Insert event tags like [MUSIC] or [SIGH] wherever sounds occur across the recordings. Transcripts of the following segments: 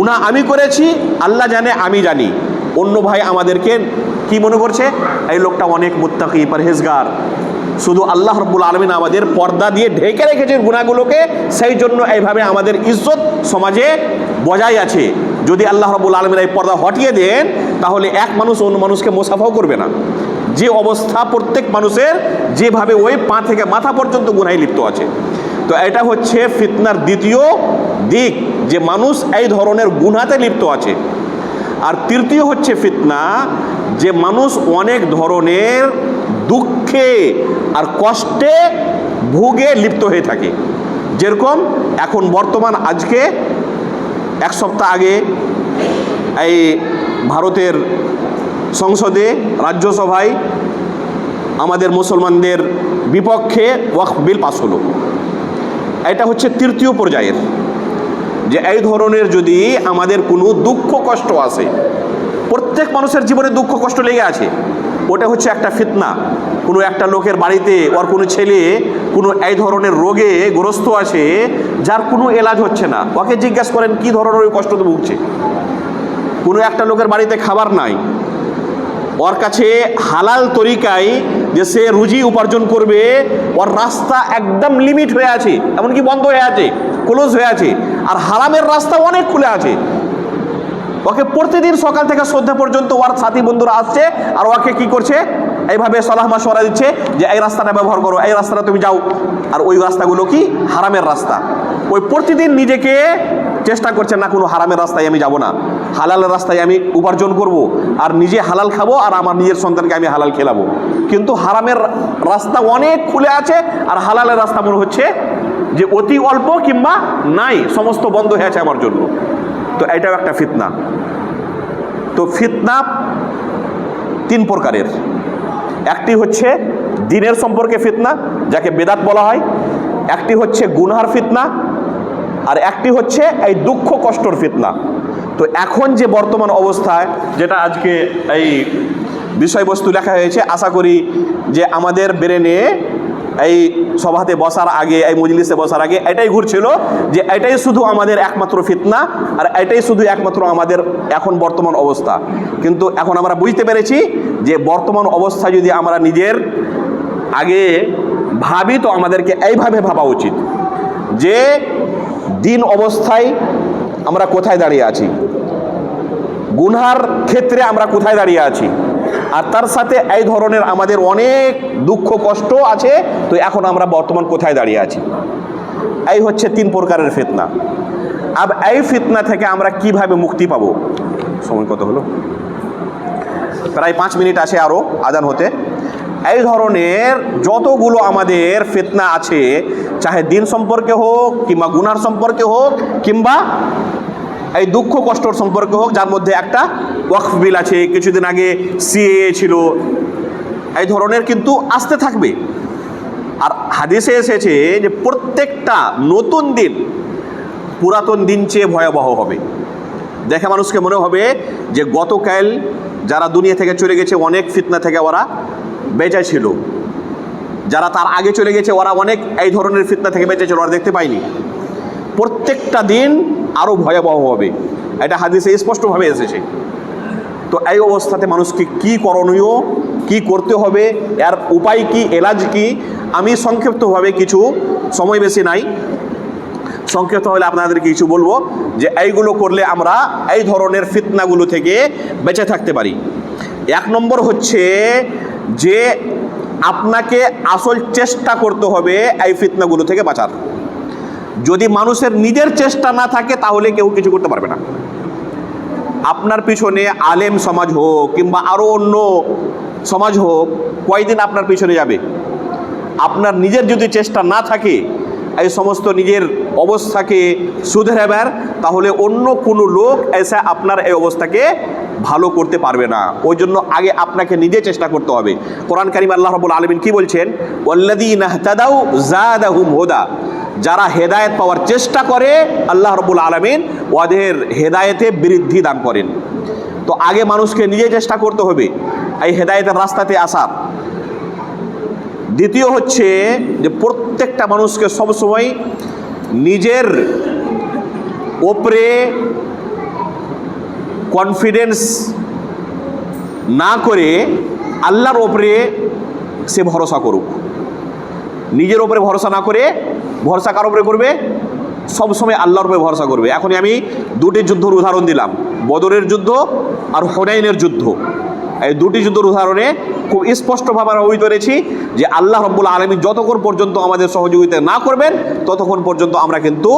গুণা আমি করেছি, আল্লাহ জানে, আমি জানি। অন্য ভাই আমাদেরকে কি মনে করছে? এই লোকটা অনেক মুত্তাকি, পরহেজগার। শুধু আল্লাহ রব্বুল আলমিন আমাদের পর্দা দিয়ে ঢেকে রেখেছেন গুণাগুলোকে সেই জন্য এইভাবে আমাদের ইজ্জত সমাজে বজায় আছে। যদি আল্লাহ রব্বুল আলমিন এই পর্দা হটিয়ে দেন, তাহলে এক মানুষ অন্য মানুষকে মোসাফাও করবে না। যে অবস্থা প্রত্যেক মানুষের, যেভাবে ওই পা থেকে মাথা পর্যন্ত গুনায় লিপ্ত আছে। তো এটা হচ্ছে ফিতনার দ্বিতীয় দিক। যে মানুষ এই ধরনের গুনাতে লিপ্ত আছে। আর তৃতীয় হচ্ছে ফিতনা, যে মানুষ অনেক ধরনের দুঃখে আর কষ্টে ভুগে লিপ্ত হয়ে থাকে। যেরকম এখন বর্তমান আজকে, এক সপ্তাহ আগে এই ভারতের সংসদে, রাজ্যসভায় আমাদের মুসলমানদের বিপক্ষে ওয়াকফ বিল পাস হলো। এটা হচ্ছে তৃতীয় পর্যায়ের। যে এই ধরনের যদি আমাদের কোনো দুঃখ কষ্ট আসে প্রত্যেক মানুষের জীবনে দুঃখ কষ্ট লেগে আছে, ওটা হচ্ছে একটা ফিতনা। কোনো একটা লোকের বাড়িতে ওর কোনো ছেলে, কোনো এই ধরনের রোগে গ্রস্ত আছে, যার কোনো এলাজ হচ্ছে না। ওকে জিজ্ঞাসা করেন, কী ধরনের ওই কষ্ট তো ভুগছে? কোনো একটা লোকের বাড়িতে খাবার নাই। ওর কাছে হালাল তরিকায় যে সে রুজি উপার্জন করবে, ওর রাস্তা একদম লিমিট হয়ে আছে, এমনকি বন্ধ হয়ে আছে। ক্লোজ হয়ে আছে। আর হারামের রাস্তা অনেক খুলে আছে। ওকে প্রতিদিন সকাল থেকে সন্ধ্যা পর্যন্ত ওর সাথী বন্ধুরা আসছে আর ওকে কি করছে? এইভাবে সলাহ মাসওয়ারা দিচ্ছে যে, এই রাস্তাটা ব্যবহার করো, এই রাস্তাটা তুমি যাও। আর ওই রাস্তাগুলো কি? হারামের রাস্তা। ওই প্রতিদিন নিজেকে চেষ্টা করছে, না, কোনো হারামের রাস্তায় আমি যাব না। হালালের রাস্তায় আমি উপার্জন করব। আর নিজে হালাল খাব আর আমার নিজের সন্তানকে আমি হালাল খেলাবো। কিন্তু হারামের রাস্তা অনেক খুলে আছে আর হালালের রাস্তা মনে হচ্ছে যে অতি অল্প কিংবা নাই, সমস্ত বন্ধ হয়ে আছে আমার জন্য। তো এটাও একটা ফিতনা। তো ফিতনা তিন প্রকারের। একটি হচ্ছে দিনের সম্পর্কে ফিতনা, যাকে বেদাত বলা হয়। একটি হচ্ছে গুনহার ফিতনা, আর একটি হচ্ছে এই দুঃখ কষ্টর ফিতনা। তো এখন যে বর্তমান অবস্থায়, যেটা আজকে এই বিষয়বস্তু লেখা হয়েছে, আশা করি যে আমাদের ব্রেনে এই সভাতে বসার আগে, এই মজলিসে বসার আগে এটাই ঘুরছিল যে এটাই শুধু আমাদের একমাত্র ফিতনা আর এটাই শুধু একমাত্র আমাদের এখন বর্তমান অবস্থা। কিন্তু এখন আমরা বুঝতে পেরেছি যে বর্তমান অবস্থা যদি আমরা নিজের আগে ভাবি, তো আমাদেরকে এইভাবে ভাবা উচিত যে দিন অবস্থায় আমরা কোথায় দাঁড়িয়ে আছি? গুনহার ক্ষেত্রে আমরা কোথায় দাঁড়িয়ে আছি? আর তার সাথে এই ধরনের আমাদের অনেক দুঃখ, কষ্ট আছে। তো এখন আমরা বর্তমান কোথায় দাঁড়িয়ে আছি? এই হচ্ছে তিন প্রকারের ফিতনা। আর এই ফিতনা থেকে আমরা কীভাবে মুক্তি পাবো? সময় কত হলো? প্রায় পাঁচ মিনিট আছে আরও আদান হতে। এই ধরনের যতগুলো আমাদের ফিতনা আছে, চাহে দিন সম্পর্কে হোক কিংবা গুনার সম্পর্কে হোক কিংবা এই দুঃখ কষ্টর সম্পর্কে হোক, যার মধ্যে একটা ওয়াকফ বিল আছে। কিছুদিন আগে সিএ ছিল। এই ধরনের কিন্তু আসতে থাকবে। আর হাদিসে এসেছে যে প্রত্যেকটা নতুন দিন পুরাতন দিন চেয়ে ভয়াবহ হবে। দেখে মানুষকে মনে হবে যে গতকাল যারা দুনিয়া থেকে চলে গেছে, অনেক ফিতনা থেকে ওরা বেঁচে ছিল। যারা তার আগে চলে গেছে, ওরা অনেক এই ধরনের ফিতনা থেকে বেঁচে ছিল, ওরা দেখতে পায়নি। প্রত্যেকটা দিন আরও ভয়াবহ হবে। এটা হাদিসে স্পষ্টভাবে এসেছে। তো এই অবস্থাতে মানুষকে কি করণীয়, কি করতে হবে, এর উপায় কি, এলাজ কি, আমি সংক্ষিপ্তভাবে কিছু সময় বেশি নাই। সংক্ষিপ্ত হলে আপনাদেরকে কিছু বলব যে এইগুলো করলে আমরা এই ধরনের ফিতনাগুলো থেকে বেঁচে থাকতে পারি। এক নম্বর হচ্ছে যে আপনাকে আসল চেষ্টা করতে হবে এই ফিতনাগুলো থেকে বাঁচার। যদি মানুষের নিজের চেষ্টা না থাকে, তাহলে কেউ কিছু করতে পারবে না। আপনার পিছনে আলেম সমাজ হোক, কিংবা আরও অন্য সমাজ হোক, কয়দিন আপনার পিছনে যাবে? আপনার নিজের যদি চেষ্টা না থাকে, এই সমস্ত নিজের অবস্থাকে শুধরাবার তাহলে অন্য কোনো লোক এসে আপনার এই অবস্থাকে ভালো করতে পারবে না। ওই জন্য আগে আপনাকে নিজে চেষ্টা করতে হবে। কোরআন কারিম আল্লাহ রবুল আলমিন কি বলছেন? ওল্লাদি নাহতাদাউ জাদাহুম হোদা। যারা হেদায়েত পাওয়ার চেষ্টা করে, আল্লাহ রবুল আলমিন ওদের হেদায়েতে বৃদ্ধি দান করেন। তো আগে মানুষকে নিজে চেষ্টা করতে হবে, এই হেদায়েতের রাস্তাতে আসার। দ্বিতীয় হচ্ছে যে প্রত্যেকটা মানুষকে সবসময় নিজের ওপরে কনফিডেন্স না করে আল্লাহর ওপরে সে ভরসা করুক। নিজের ওপরে ভরসা না করে ভরসা কার উপরে করবে? সবসময় আল্লাহর উপরে ভরসা করবে। এখনই আমি দুটি যুদ্ধর উদাহরণ দিলাম। বদরের যুদ্ধ আর হোনাইনের যুদ্ধ। এই দুটি যুদ্ধের উদাহরণে খুব স্পষ্টভাবে আমরা অভিহিত করেছি যে আল্লাহ রব্বুল আলমী যতক্ষণ পর্যন্ত আমাদের সহযোগিতা না করবেন, ততক্ষণ পর্যন্ত আমরা কিন্তু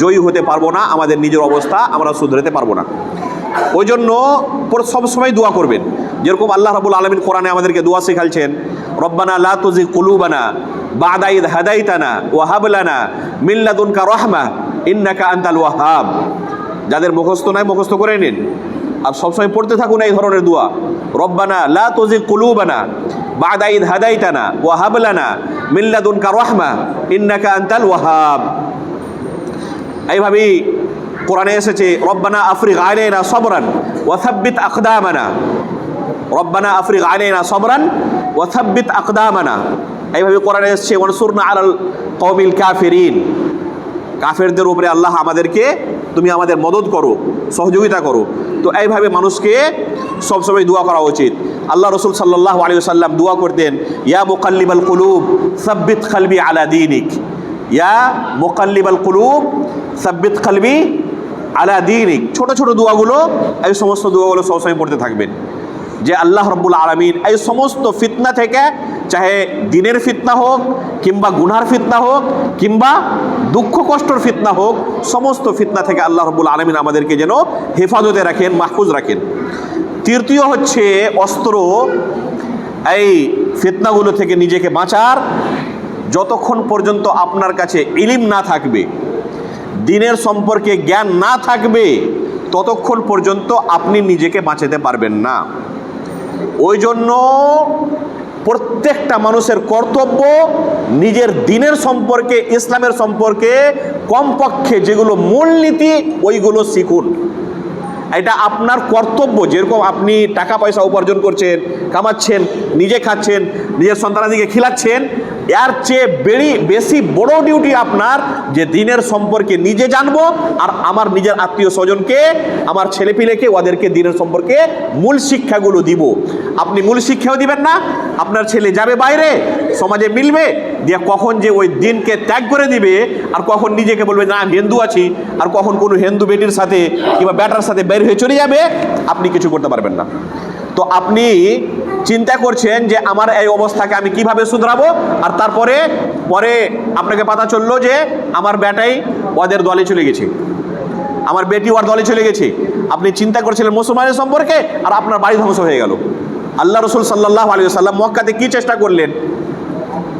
জয়ী হতে পারব না, আমাদের নিজের অবস্থা আমরা শুধরাতে পারব না। ওই জন্য সবসময় দোয়া করবেন। যেরকম আল্লাহ রাবুল আলমিন কোরআনে আমাদেরকে দোয়া শেখালছেন রব্বানা লা তুজি কুলুবানা বাদাইদ হাদাইতানা ওয়াহাবলানা মিল্লাদুনকা রহমা, ইন্নাকা আন্তাল ওয়াহাব। যাদের মুখস্থ নাই, মুখস্থ করে নিন। আর সবসময় পড়তে থাকুন এই ধরনের দোয়া। রব্বানা লা তুজি কুলুবানা বাদাইদ হাদাইতানা ওয়াহাবলানা মিল্লাদুনকা রহমা, ইন্নাকা আন্তাল ওয়াহাব। এইভাবেই কোরআনে এসেছে, রব্বানা আফরিক আলাইনা সবরান ওয়াসাব্বিত আকদামানা। রব্বানা আফরিক আলাইনা সবরান ওয়াসাব্বিত আকদামানা। এইভাবে কোরআনে এসেছে আলাল কওমিল কাফিরিন। কাফেরদের উপরে আল্লাহ আমাদেরকে, তুমি আমাদের মদত করো, সহযোগিতা করো। তো এইভাবে মানুষকে সবসময় দোয়া করা উচিত। আল্লাহ রসুল সাল্লাহ আলী সাল্লাম দোয়া করতেন, ইয়া মুকাল্লিবাল কুলুব, সাব্বিত খালবি আলা দিনিক। ইয়া মোকাল্লিবাল কুলুব, সাব্বিত খালবি আলা দিনিক। ছোট ছোট দোয়াগুলো, এই সমস্ত দোয়াগুলো সবসময় পড়তে থাকবেন। যে আল্লাহ রব্বুল আলমিন এই সমস্ত ফিতনা থেকে চাহে দিনের ফিতনা হোক, কিংবা গুনার ফিতনা হোক, কিংবা দুঃখ কষ্টর ফিতনা হোক, সমস্ত ফিতনা থেকে আল্লাহ রব্বুল আলমিন আমাদেরকে যেন হেফাজতে রাখেন, মাহফুজ রাখেন। তৃতীয় হচ্ছে অস্ত্র। এই ফিতনাগুলো থেকে নিজেকে বাঁচার। যতক্ষণ পর্যন্ত আপনার কাছে ইলিম না থাকবে, দিনের সম্পর্কে জ্ঞান না থাকবে, ততক্ষণ পর্যন্ত আপনি নিজেকে বাঁচাতে পারবেন না। ওই জন্য প্রত্যেকটা মানুষের কর্তব্য নিজের দিনের সম্পর্কে, ইসলামের সম্পর্কে, কমপক্ষে যেগুলো মূলনীতি, ওইগুলো শিখুন। এটা আপনার কর্তব্য, যেরকম আপনি টাকা পয়সা উপার্জন করছেন, কামাচ্ছেন নিজে খাচ্ছেন, নিজের সন্তানাদিকে খিলাচ্ছেন, এর চেয়ে বেড়ি, বেশি বড় ডিউটি আপনার যে দিনের সম্পর্কে নিজে জানব আর আমার নিজের আত্মীয় স্বজনকে, আমার ছেলেপিলেকে ওদেরকে দিনের সম্পর্কে মূল শিক্ষাগুলো দিব। আপনি মূল শিক্ষাও দিবেন না, আপনার ছেলে যাবে বাইরে, সমাজে মিলবে, দিয়ে কখন যে ওই দিনকে ত্যাগ করে দিবে আর কখন নিজেকে বলবে, না, আমি হিন্দু আছি। আর কখন কোনো হিন্দু বেটির সাথে কিংবা ব্যাটার সাথে বের হয়ে চলে যাবে, আপনি কিছু করতে পারবেন না। তো আপনি চিন্তা করছেন যে আমার এই অবস্থাকে আমি কীভাবে শুধরাবো? আর তারপরে, পরে আপনাকে পাতা চলল যে আমার ব্যাটাই ওদের দলে চলে গেছে। আমার বেটি ওর দলে চলে গেছে। আপনি চিন্তা করছিলেন মুসলমানের সম্পর্কে, আর আপনার বাড়ি ধ্বংস হয়ে গেল। আল্লাহ রসুল সাল্লাহ আলী সাল্লাম মক্কাতে কি চেষ্টা করলেন?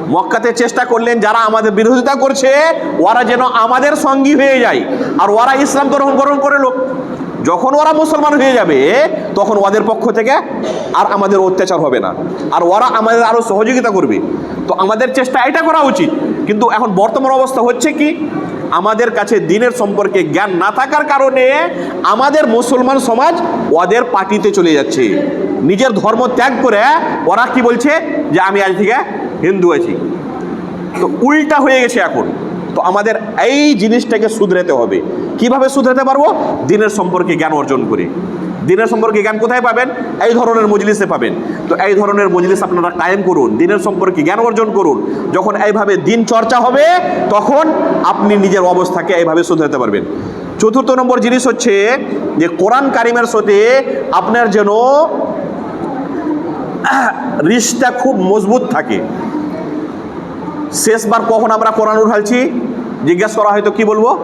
মক্কাতে চেষ্টা করলেন যারা আমাদের বিরোধিতা করছে, ওরা যেন আমাদের সঙ্গী হয়ে যায়। আর ওরা ইসলাম গ্রহণ গ্রহণ করে লোক। যখন ওরা মুসলমান হয়ে যাবে, তখন ওদের পক্ষ থেকে আর আমাদের অত্যাচার হবে না। আর ওরা আমাদের আরও সহযোগিতা করবে। তো আমাদের চেষ্টা এটা করা উচিত। কিন্তু এখন বর্তমান অবস্থা হচ্ছে কি, আমাদের কাছে দিনের সম্পর্কে জ্ঞান না থাকার কারণে আমাদের মুসলমান সমাজ ওদের পার্টিতে চলে যাচ্ছে। নিজের ধর্ম ত্যাগ করে ওরা কি বলছে যে, আমি আজ থেকে হিন্দু আছি। তো উল্টা হয়ে গেছে এখন। তো আমাদের এই জিনিসটাকে শুধরাতে হবে। কীভাবে শুধরাতে পারব? দিনের সম্পর্কে জ্ঞান অর্জন করে। দিনের সম্পর্কে জ্ঞান কোথায় পাবেন? এই ধরনের মজলিসে পাবেন। তো এই ধরনের মজলিস আপনারা কায়েম করুন, দিনের সম্পর্কে জ্ঞান অর্জন করুন। যখন এইভাবে দিন চর্চা হবে, তখন আপনি নিজের অবস্থাকে এইভাবে শুধরাতে পারবেন। চতুর্থ নম্বর জিনিস হচ্ছে যে কোরআন কারিমের সাথে আপনার যেন [COUGHS] রিশটা খুব মজবুত থাকে। শেষবার কখন আমরা কোরআন উঠালছি? জিজ্ঞেস করা হয়তো কি বলব?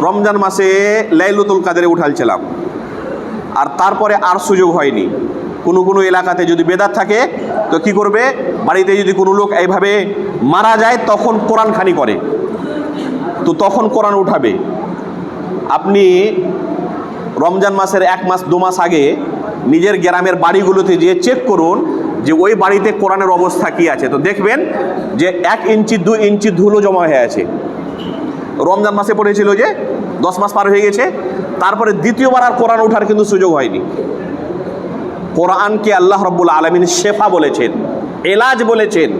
রমজান মাসে লাইলুতুল কাদেরে উঠালছিলাম। আর তারপরে আর সুযোগ হয়নি। কোনো কোনো এলাকাতে যদি বেদাত থাকে, তো কি করবে? বাড়িতে যদি কোনো লোক এইভাবে মারা যায়, তখন কোরআন খানি করে। তো তখন কোরআন উঠাবে। আপনি রমজান মাসের এক মাস, দু মাস আগে নিজের গ্রামের বাড়িগুলোতে যেয়ে চেক করুন যে ওই বাড়িতে কোরআনের অবস্থা কি আছে। তো দেখবেন যে এক ইঞ্চি, দু ইঞ্চি ধুলো জমা হয়ে আছে। রমজান মাসে পড়েছিল যে দশ মাস পার হয়ে গেছে, তারপরে দ্বিতীয়বার আর কোরআন ওঠার কিন্তু সুযোগ হয়নি। কোরআনকে আল্লাহ রব্বুল আলমিন শেফা বলেছেন, এলাজ বলেছেন।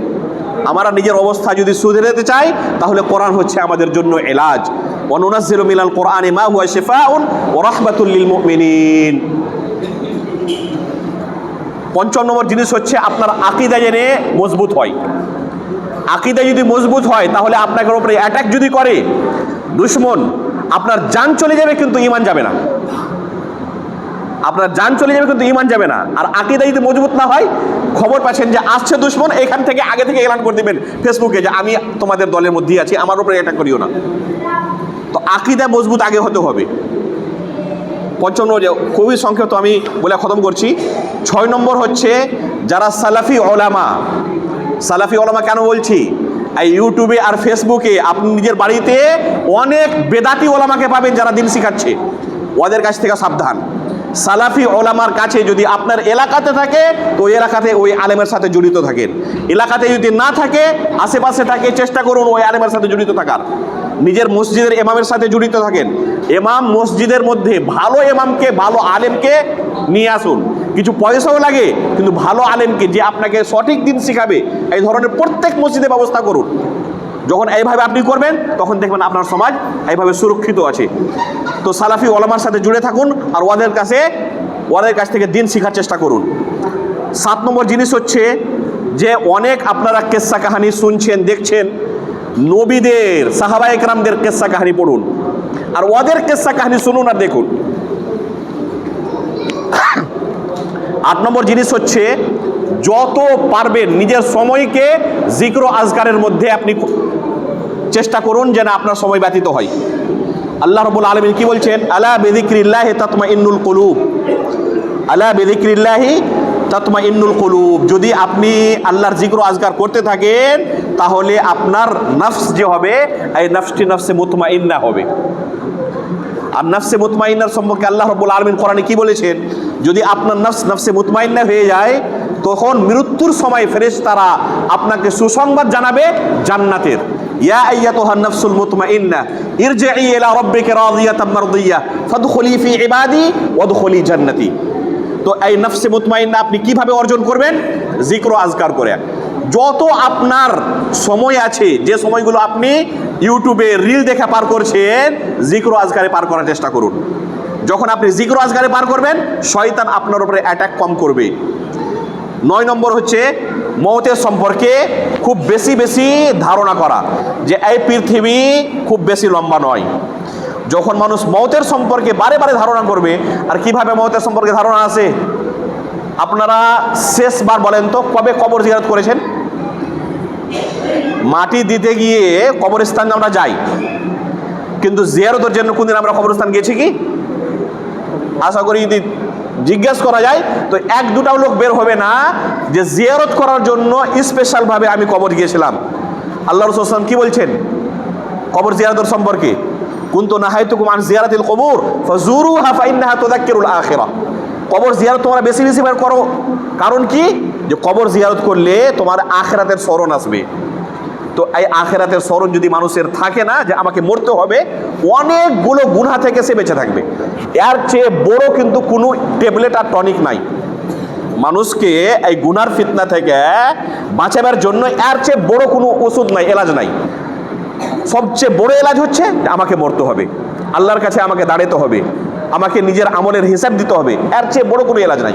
আমরা নিজের অবস্থা যদি সুধরাতে চাই, তাহলে কোরআন হচ্ছে আমাদের জন্য এলাজ। অনুনাজিল মিলাল কোরআনে মা হুয়া শেফাউন ও রাহমাতুল লিল মুমিনিন। পঞ্চম নম্বর জিনিস হচ্ছে আপনার আকিদা জেনে মজবুত হয়। আকিদা যদি মজবুত হয়, তাহলে আপনাকে উপরে অ্যাটাক যদি করে দুশ্মন, আপনার যান চলে যাবে কিন্তু ইমান যাবে না। আপনার যান চলে যাবে কিন্তু ইমান যাবে না। আর আকিদা যদি মজবুত না হয়, খবর পাচ্ছেন যে আসছে দুশ্মন, এখান থেকে আগে থেকে এলান করে দিবেন ফেসবুকে যে আমি তোমাদের দলের মধ্যেই আছি, আমার উপরে অ্যাটাক করিও না। তো আকিদা মজবুত আগে হতে হবে। পঞ্চম নম্বর খুবই সংক্ষিপ্ত আমি বলে খতম করছি। ছয় নম্বর হচ্ছে যারা সালাফি ওলামা সালাফি ওলামা কেন বলছি? এই ইউটিউবে আর ফেসবুকে আপনি নিজের বাড়িতে অনেক বেদাতি ওলামাকে পাবেন যারা দিন শিখাচ্ছে। ওদের কাছ থেকে সাবধান। সালাফি ওলামার কাছে যদি আপনার এলাকাতে থাকে, তো ওই এলাকাতে ওই আলেমের সাথে জড়িত থাকেন। এলাকাতে যদি না থাকে, আশেপাশে থাকে, চেষ্টা করুন ওই আলেমের সাথে জড়িত থাকার। নিজের মসজিদের এমামের সাথে জড়িত থাকেন। এমাম মসজিদের মধ্যে ভালো এমামকে ভালো আলেমকে নিয়ে আসুন। কিছু পয়সাও লাগে, কিন্তু ভালো আলেমকে যে আপনাকে সঠিক দিন শিখাবে, এই ধরনের প্রত্যেক মসজিদে ব্যবস্থা করুন। যখন এইভাবে আপনি করবেন, তখন দেখবেন আপনার সমাজ এইভাবে সুরক্ষিত আছে। তো সালাফি ওলামার সাথে জুড়ে থাকুন আর ওদের কাছে, ওদের কাছ থেকে দিন শেখার চেষ্টা করুন। সাত নম্বর জিনিস হচ্ছে যে অনেক আপনারা কেসা কাহানি শুনছেন, দেখছেন, নবীদের, সাহাবা একরামদের কেসা কাহানি পড়ুন। আর ওদের কেসা কাহানি শুনুন আর দেখুন। আট নম্বর জিনিস হচ্ছে, যত পারবেন নিজের সময়কে জিক্র আজগারের মধ্যে আপনি চেষ্টা করুন যেন আপনার সময় ব্যতীত হয়। আল্লাহ রবুল আলমিন কি বলছেন? আলা বেদিক্রিল্লাহ তাতমা ইন্নুল কলুব। আলা বেদিক্রিল্লাহি তাতমা ইন্নুল কলুব। যদি আপনি আল্লাহর জিক্র আজগার করতে থাকেন, তাহলে আপনার নফস যে হবে, এই নফসটি নফসে মুতমা ইন্না হবে। আর নফসে মুতমাইনার সম্পর্কে আল্লাহ রব্বুল আলমিন কোরআনে কি বলেছেন? যদি আপনার নফস, নফসে মুতমাইন্না হয়ে যায়, তখন মৃত্যুর সময় ফেরেশতারা আপনাকে সুসংবাদ জানাবে জান্নাতের। ইয়া আইয়াতুহা নফসুল মুতমাইন্না ইরজিই ইলা রাব্বিকা রাদিয়াতাম মারদিয়া, ফাদখুলি ফি ইবাদি ওয়াদখুলি জান্নাতি। তো এই নফসে মুতমাইন্না আপনি কীভাবে অর্জন করবেন? জিক্র আজকার করে। যত আপনার সময় আছে, যে সময়গুলো আপনি ইউটিউবে রিল দেখে পার করছেন, জিক্র আজগারে পার করার চেষ্টা করুন। যখন আপনি জিক্র আজগারে পার করবেন, শয়তান আপনার উপরে অ্যাটাক কম করবে। নয় নম্বর হচ্ছে, মৌতের সম্পর্কে খুব বেশি বেশি ধারণা করা, যে এই পৃথিবী খুব বেশি লম্বা নয়। যখন মানুষ মৌতের সম্পর্কে বারে বারে ধারণা করবে, আর কীভাবে মৌতের সম্পর্কে ধারণা আসে আপনারা শেষবার বলেন তো, কবে কবর জিয়ারত করেছেন? মাটি দিতে গিয়ে কবরস্থানে আমরা যাই। কিন্তু জিয়ারতের জন্য কোনদিন আমরা কবরস্থান গেছি কি? আশা করি যদি জিজ্ঞেস করা যায়, তো এক দুটাও লোক বের হবে না যে জিয়ারত করার জন্য স্পেশালভাবে আমি কবর গিয়েছিলাম। আল্লাহ রসুলাম কি বলছেন? কবর জিয়ারতের সম্পর্কে। কুন্তু নাহাইতুকুম আন জিয়ারাতিল কবর? ফাজুরুহা ফাইন্নাহা তুযাক্কিরুল আখিরাহ কবর জিয়ারত তোমরা বেশি বেশি বার করো। কারণ কি? যে কবর জিয়ারত করলে তোমার আখেরাতের স্মরণ আসবে। তো এই আখেরাতের স্মরণ যদি মানুষের থাকে না, যে আমাকে মরতে হবে, অনেকগুলো গুণা থেকে সে বেঁচে থাকবে। এর চেয়ে বড় কিন্তু কোনো ট্যাবলেট আর টনিক নাই। মানুষকে এই গুনার ফিতনা থেকে বাঁচাবার জন্য এর চেয়ে বড় কোনো ওষুধ নাই, এলাজ নাই। সবচেয়ে বড় এলাজ হচ্ছে আমাকে মরতে হবে। আল্লাহর কাছে আমাকে দাঁড়াতে হবে। আমাকে নিজের আমলের হিসাব দিতে হবে। এর চেয়ে বড় কোনো এলাজ নাই।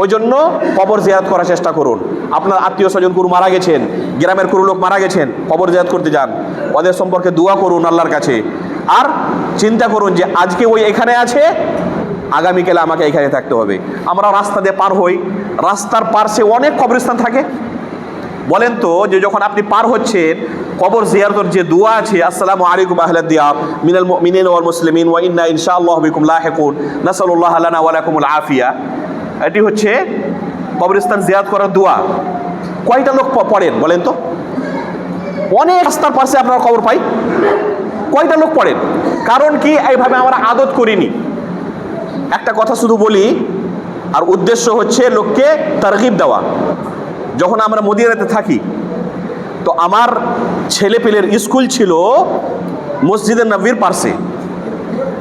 ওই জন্য কবর জিয়ারত করার চেষ্টা করুন। আপনার আত্মীয় স্বজন কোনো মারা গেছেন, গ্রামের কোনো লোক মারা গেছেন, কবর জিয়ারত করতে যান। ওদের সম্পর্কে দোয়া করুন আল্লাহর কাছে। আর চিন্তা করুন যে আজকে ওই এখানে আছে, আগামীকালে আমাকে এখানে থাকতে হবে। আমরা রাস্তা দিয়ে পার হই। রাস্তার পার্শ্বে অনেক কবরস্থান থাকে। বলেন তো যে যখন আপনি পার হচ্ছেন, কবর জিয়ারতর যে দোয়া আছে, আসসালামু আলাইকুম আহলাদ দিয়ার মিনাল মুমিনিন ওয়াল মুসলিমিন ওয়া ইন্না ইনশাআল্লাহু বিকুম লাহিকুন নাসালুল্লাহ লানা ওয়া লাকুমুল আফিয়া। এটি হচ্ছে কবরস্থান জিয়ারত করার দোয়া। কয়টা লোক পড়েন বলেন তো? অনেক রাস্তার পাশে আপনারা খবর পাই। কয়টা লোক পড়েন? কারণ কি, এইভাবে আমরা আদত করিনি। একটা কথা শুধু বলি, আর উদ্দেশ্য হচ্ছে লোককে তারগিব দেওয়া। যখন আমরা মদিনাতে থাকি, তো আমার ছেলে পেলের স্কুল ছিল মসজিদে নবীর পার্শ্বে।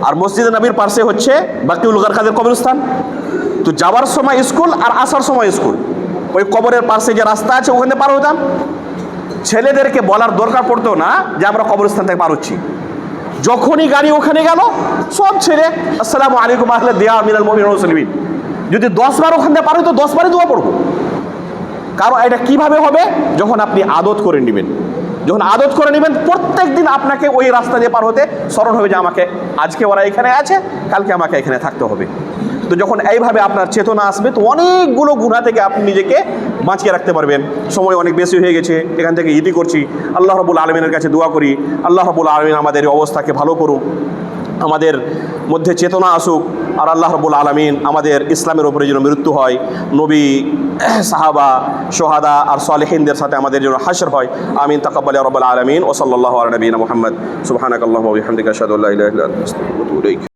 আর মসজিদে নবীর পার্শ্বে হচ্ছে বাকি বাকিউল গারকাদের কবরস্থান। তো যাওয়ার সময় স্কুল আর আসার সময় স্কুল। ওই কবরের পাশে যে রাস্তা আছে, ওখানে পার হতাম। ছেলেদেরকে বলার দরকার পড়তো না যে আমরা কবরস্থান থেকে পার হচ্ছি। যখনই গাড়ি ওখানে গেল, সব ছেলে, আসসালামু আলাইকুম আহলে দেয়া মিনাল মমিন মুসলিমিন। যদি দশ বার ওখান থেকে পারো তো দশ বারে দোয়া পড়ব। কারণ এটা কীভাবে হবে? যখন আপনি আদত করে নেবেন। যখন আদত করে নেবেন প্রত্যেক দিন আপনাকে ওই রাস্তা দিয়ে পার হতে স্মরণ হবে যে আমাকে আজকে ওরা এখানে আছে, কালকে আমাকে এখানে থাকতে হবে। তো যখন এইভাবে আপনার চেতনা আসবে, তো অনেকগুলো গুণা থেকে আপনি নিজেকে বাঁচিয়ে রাখতে পারবেন। সময় অনেক বেশি হয়ে গেছে, এখান থেকে ইতি করছি। আল্লাহ রবুল আলমিনের কাছে দোয়া করি, আল্লাহ রবুল আলমিন আমাদের অবস্থাকে ভালো করুক, আমাদের মধ্যে চেতনা আসুক আর আল্লাহ রবুল আলমিন আমাদের ইসলামের ওপরে যেন মৃত্যু হয়, নবী, সাহাবা, সোহাদা আর সালেহিনদের সাথে আমাদের যেন হাসর হয়, আমিন তাকবাল রবুল আলমিন ও সাল্লাহ নবীন মোহাম্মদ সুবাহ আল্লাহ